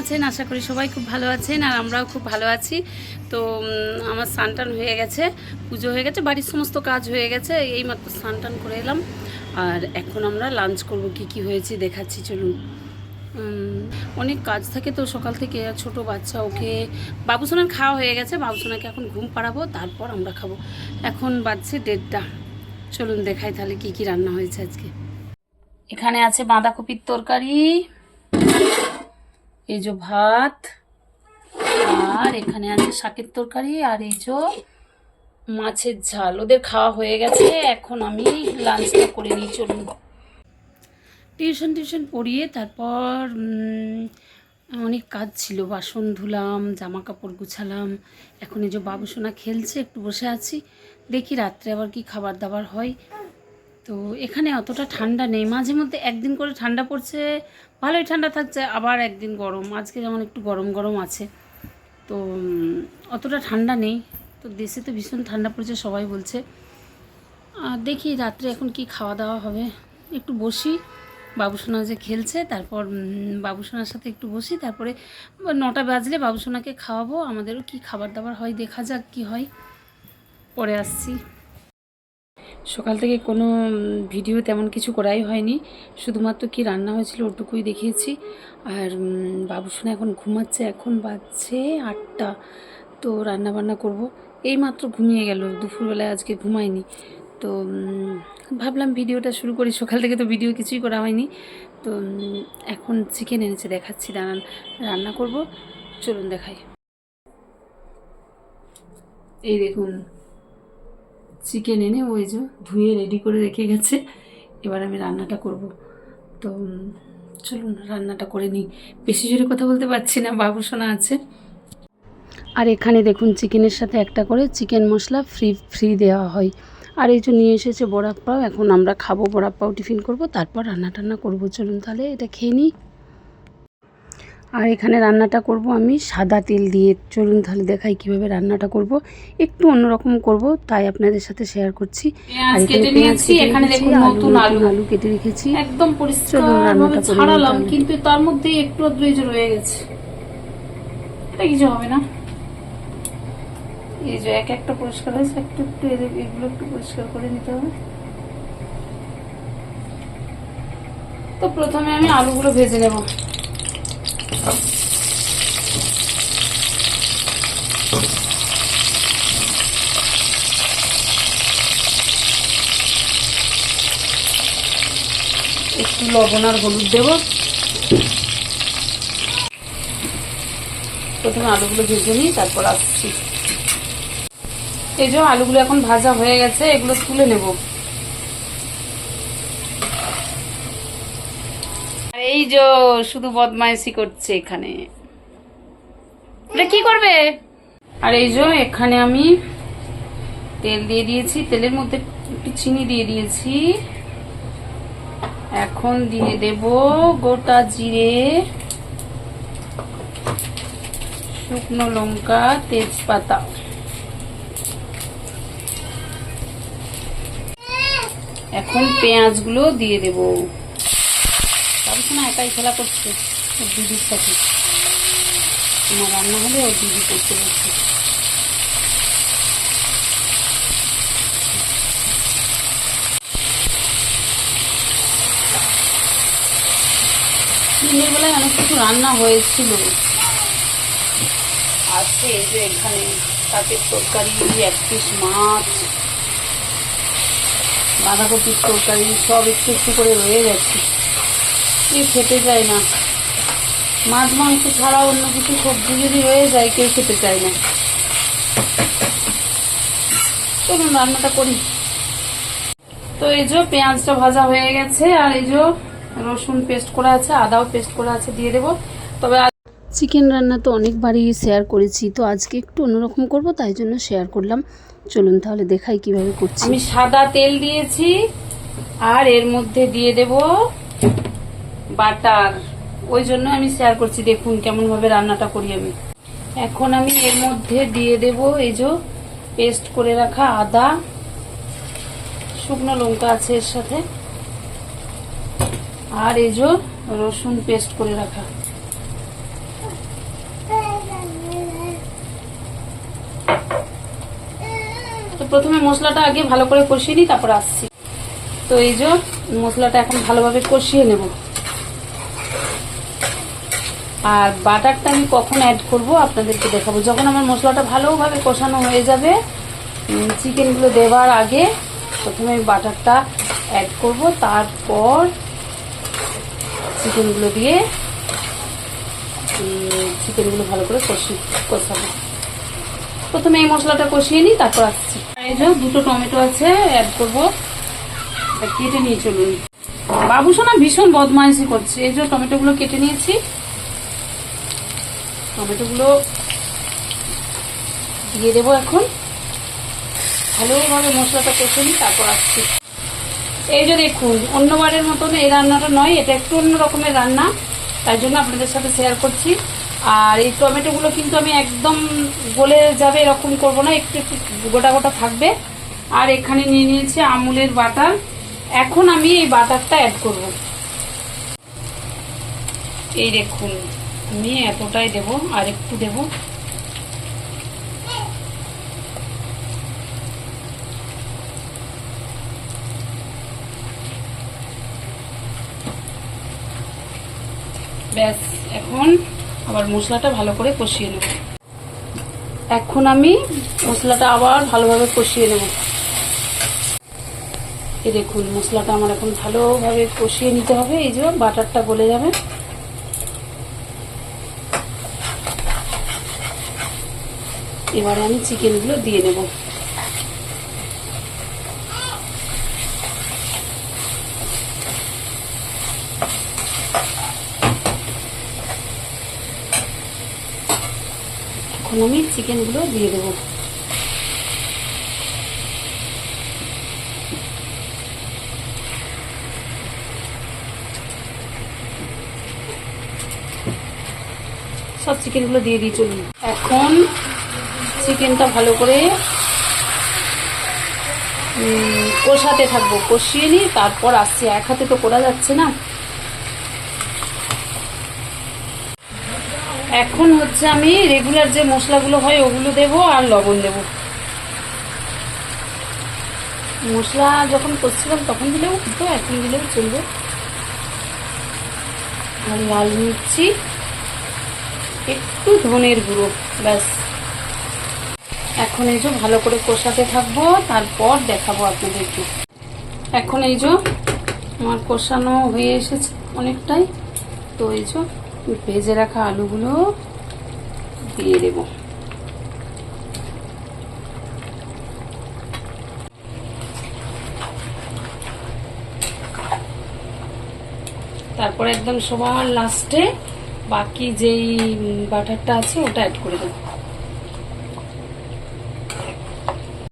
আছেন? আশা করি সবাই খুব ভালো আছেন আর আমরাও খুব ভালো আছি। তো আমার স্নান হয়ে গেছে, পুজো হয়ে গেছে, বাড়ির সমস্ত কাজ হয়ে গেছে, এইমাত্র স্নান টান করে এলাম। আর এখন আমরা লাঞ্চ করব, কি কি হয়েছে দেখাচ্ছি, চলুন। অনেক কাজ থাকে তো সকাল থেকে, ছোট বাচ্চা, ওকে বাবুসোনার খাওয়া হয়ে গেছে, বাবুসোনাকে এখন ঘুম পাড়াবো, তারপর আমরা খাব। এখন বাজছে দেড়টা। চলুন দেখাই তাহলে কি কি রান্না হয়েছে আজকে। এখানে আছে বাঁধাকপির তরকারি। এই ভাত, আর এখানে আছে শাকের তরকারি, আর এই যে মাছের ঝাল। ওদের খাওয়া হয়ে গেছে, এখন আমি লাঞ্চটা করে নিই, চলুন। টিউশন টিউশন পড়িয়ে তারপর অনেক কাজ ছিল। বাসন ধুলাম জামা কাপড় গুছালাম। এখন এই যে বাবুসোনা খেলছে, একটু বসে আছি। দেখি রাত্রে আবার কি খাবার দাবার হয়। তো এখানে অতটা ঠান্ডা নেই। মাঝে মধ্যে একদিন করে ঠান্ডা পড়ছে, ভালোই ঠান্ডা থাকছে, আবার একদিন গরম। আজকে যেমন একটু গরম গরম আছে। তো অতটা ঠান্ডা নেই। তো দেশে তো ভীষণ ঠান্ডা পড়ছে, সবাই বলছে। আর দেখি রাত্রে এখন কি খাওয়া দাওয়া হবে। একটু বসি বাবুসোনা যে খেলছে, তারপর বাবুসোনার সাথে একটু বসি, তারপরে নটা বাজলে বাবুসোনাকে খাওয়াবো। আমাদেরও কি খাবার দাবার হয়, দেখা যাক কি হয়। পরে আসছি। সকাল থেকে কোনো ভিডিও তেমন কিছু করাই হয়নি। শুধুমাত্র কি রান্না হয়েছিল ওটুকুই দেখিয়েছি। আর বাবুসোনা এখন ঘুমাচ্ছে, এখন বাজছে আটটা। তো রান্না বান্না করব। এই মাত্র ঘুমিয়ে গেল, দুপুরবেলায় আজকে ঘুমায়নি। তো ভাবলাম ভিডিওটা শুরু করি। সকাল থেকে তো ভিডিও কিছুই করা হয়নি। তো এখন চিকেন এনেছে, দেখাচ্ছি, দাঁড়ান, রান্না করব। চলুন দেখাই। এই দেখুন চিকেন এনে ওই যে ধুয়ে রেডি করে রেখে গেছে। এবার আমি রান্নাটা করব। তো চলুন, রান্নাটা করে নিই। বেশি জোরে কথা বলতে পারছি না, বাবু শোনা আছে। আর এখানে দেখুন চিকেনের সাথে একটা করে চিকেন মশলা ফ্রি ফ্রি দেওয়া হয়। আর এই যে নিয়ে এসেছে বড়াপ পাও, এখন আমরা খাব বড়াপ পাও টিফিন করব, তারপর রান্না টান্না করব। চলুন তাহলে এটা খেয়ে নিই। আর এখানে রান্নাটা করব আমি সাদা তেল দিয়ে। চলুন তাহলে দেখাই কীভাবে রান্নাটা করব। একটু অন্যরকম করব তাই আপনাদের সাথে শেয়ার করছি। আর কেটে নিয়েছি, এখানে দেখুন নতুন আলু। আলু। কেটে রেখেছি। একদম পরিষ্কার রান্নাটা ছাড়ালাম কিন্তু তার মধ্যে একটু এই রয়ে গেছে। এটা কিছু হবে না। এই যে এক একটা পরিষ্কার হয়েছে একটু একটু এগুলো একটু পরিষ্কার করে নিতে হবে। তো প্রথমে আমি আলুগুলো ভেজে নেব। একটু লবণ আর হলুদ দেবো। প্রথমে আলুগুলো ভেজে নিই, তারপর আসছি। এই যে আলুগুলো এখন ভাজা হয়ে গেছে, এগুলো তুলে নেব আর এই যে শুধু বদমাইশি করছে এখানে। কি করবে? আর এই যে এখানে আমি তেল দিয়ে দিয়েছি, তেলের মধ্যে একটু চিনি দিয়ে দিয়েছি। এখন দিয়ে দেব গোটা জিরে, শুকনো লঙ্কা, তেজপাতা। এখন পেঁয়াজগুলো দিয়ে দেব। তারপর না একাই খেলা করছে ওর দিদির সাথে। আমার রান্না হলে ওর দিদি করতে বসছে। দিনের বেলায় অনেক কিছু রান্না হয়েছিল। আছে এই যে এখানে শাকের তরকারি, এক পিস মাছ, বাঁধাকপির তরকারি, সব একটু একটু করে রয়ে গেছে। কেউ খেতে চায় না। মাছ, মাংস ছাড়া অন্য কিছু সবজি যদি হয়ে যায়, কেউ খেতে চায় না। চলুন, রান্নাটা করি। তো এই যে পেঁয়াজটা ভাজা হয়ে গেছে, আর এই যে রসুন পেস্ট করা আছে, আদাও পেস্ট করা আছে, দিয়ে দেবো। তবে চিকেন রান্না তো অনেকবারই শেয়ার করেছি, তো আজকে একটু অন্যরকম করব, তাই জন্য শেয়ার করলাম। চলুন তাহলে দেখাই কীভাবে করছি। আমি সাদা তেল দিয়েছি, আর এর মধ্যে দিয়ে দেব বাটার, ওই জন্য আমি শেয়ার করছি, দেখুন কেমনভাবে রান্নাটা করি আমি। এখন আমি এর মধ্যে দিয়ে দেব এই যে পেস্ট করে রাখা আদা, শুকনো লঙ্কা আছে এর সাথে, আর এই যে রসুন পেস্ট করে রাখা। তো প্রথমে মশলাটা আগে ভালো করে কষিয়ে নিই, তারপর আসছি। তো এই যে মশলাটা এখন ভালোভাবে কষিয়ে নেব। আর বাটারটা আমি কখন অ্যাড করব আপনাদেরকে দেখাবো। যখন আমার মশলাটা ভালোভাবে কষানো হয়ে যাবে চিকেনগুলো দেওয়ার আগে প্রথমে বাটারটা অ্যাড করব, তারপর চিকেনগুলো দিয়ে চিকেনগুলো ভালো করে কষি, কষাবো। প্রথমে এই মশলাটা কষিয়ে নিই, তারপর আসছি। এই যে দুটো টমেটো আছে অ্যাড করব। কেটে নিয়ে চলুন। বাবু সোনা ভীষণ বদমাইশি করছে। এই যে টমেটোগুলো কেটে নিয়েছি টমেটোগুলো দিয়ে দেবো এখন। ভালোভাবে মশলাটা কষে নিই তারপর আসছি। এই যে দেখুন, অন্যবারের মতন এই রান্নাটা নয়, এটা একটু অন্য রকমের রান্না। তাই জন্য আপনাদের সাথে শেয়ার করছি। আর এই টমেটোগুলো কিন্তু আমি একদম গলে যাবে এরকম করব না, একটু একটু গোটা গোটা থাকবে। আর এখানে নিয়ে নিয়েছি আমুলের বাটার এখন আমি এই বাটারটা অ্যাড করব। এই দেখুন আমি এতটাই দেব, আর একটু দেব। ব্যাস, এখন আবার মশলাটা ভালো করে কষিয়ে নেব। এখন আমি মশলাটা আবার ভালোভাবে কষিয়ে নেব। এই দেখুন, মশলাটা আমার এখন ভালোভাবে কষিয়ে নিতে হবে। এই যে বাটারটা গলে যাবে। এবারে আমি চিকেনগুলো দিয়ে নেব। এখন আমি চিকেনগুলো দিয়ে দেবো। সব চিকেনগুলো দিয়ে দিই চলুন এখন চিকেনটা ভালো করে কষাতে থাকব। কষিয়ে নিই তারপর আসছি। এক হাতে তো করা যাচ্ছে না। এখন হচ্ছে আমি রেগুলার যে মশলাগুলো হয় ওগুলো দেব আর লবণ দেব। মশলা যখন করছিলাম তখন দিলেও তো এখন দিলেও চলবে। আর লাল মির্চি, একটু ধনের গুঁড়ো, ব্যাস। এখন এই যে ভালো করে কষাতে থাকব, তারপর দেখাবো আপনাদেরকে। এখন এই যে আমার কষানো হয়ে এসেছে অনেকটাই। তো এই যে ভেজে রাখা আলুগুলো দিয়ে দেব। তারপর একদম সবার লাস্টে বাকি যেই বাটারটা আছে, ওটা অ্যাড করে দেবো।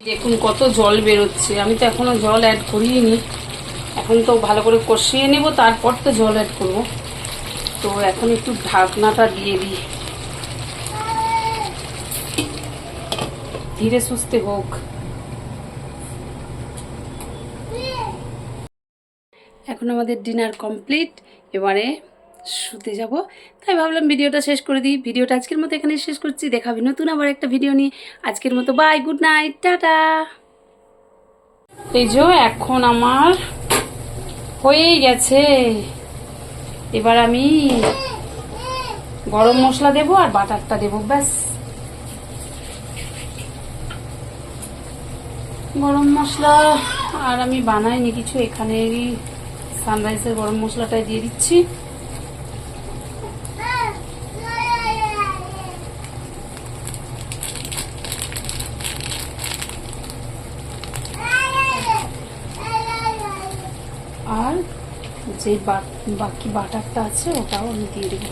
দেখুন, কত জল বেরোচ্ছে। আমি তো এখনও জল অ্যাড করিনি। এখন তো ভালো করে কষিয়ে নেব, তারপর তো জল অ্যাড করব। তো এখন একটু ঢাকনাটা দিয়ে দিই। ধীরে সুস্থে হোক। এখন আমাদের ডিনার কমপ্লিট এবারে শুতে যাব। তাই ভাবলাম ভিডিওটা শেষ করে দিই। ভিডিওটা আজকের মতো এখানে শেষ করছি। দেখাবি নতুন আবার একটা ভিডিও নিয়ে। আজকের মতো বাই গুড নাইট টাটা। এই যে এখন আমার হয়েই গেছে। এবার আমি গরম মশলা দেবো আর বাটারটা দেবো, ব্যাস। গরম মশলা আর আমি বানাইনি কিছু। এখানেরই সানরাইজের গরম মশলাটাই দিয়ে দিচ্ছি। আর যে বাকি বাটারটা আছে, ওটাও আমি দিয়ে দেবো।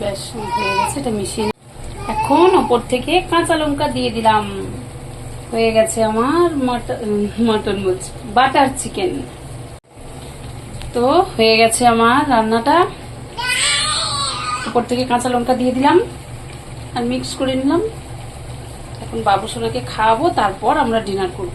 ব্যাস হয়ে গেছে, এটা মিশিয়ে এখন ওপর থেকে কাঁচা লঙ্কা দিয়ে দিলাম। হয়ে গেছে আমার মটন মটন বলছি, বাটার চিকেন। তো হয়ে গেছে আমার রান্নাটা। উপর থেকে কাঁচা লঙ্কা দিয়ে দিলাম। আর মিক্স করে নিলাম। এখন বাবু সোনাকে খাওয়াবো, তারপর আমরা ডিনার করব।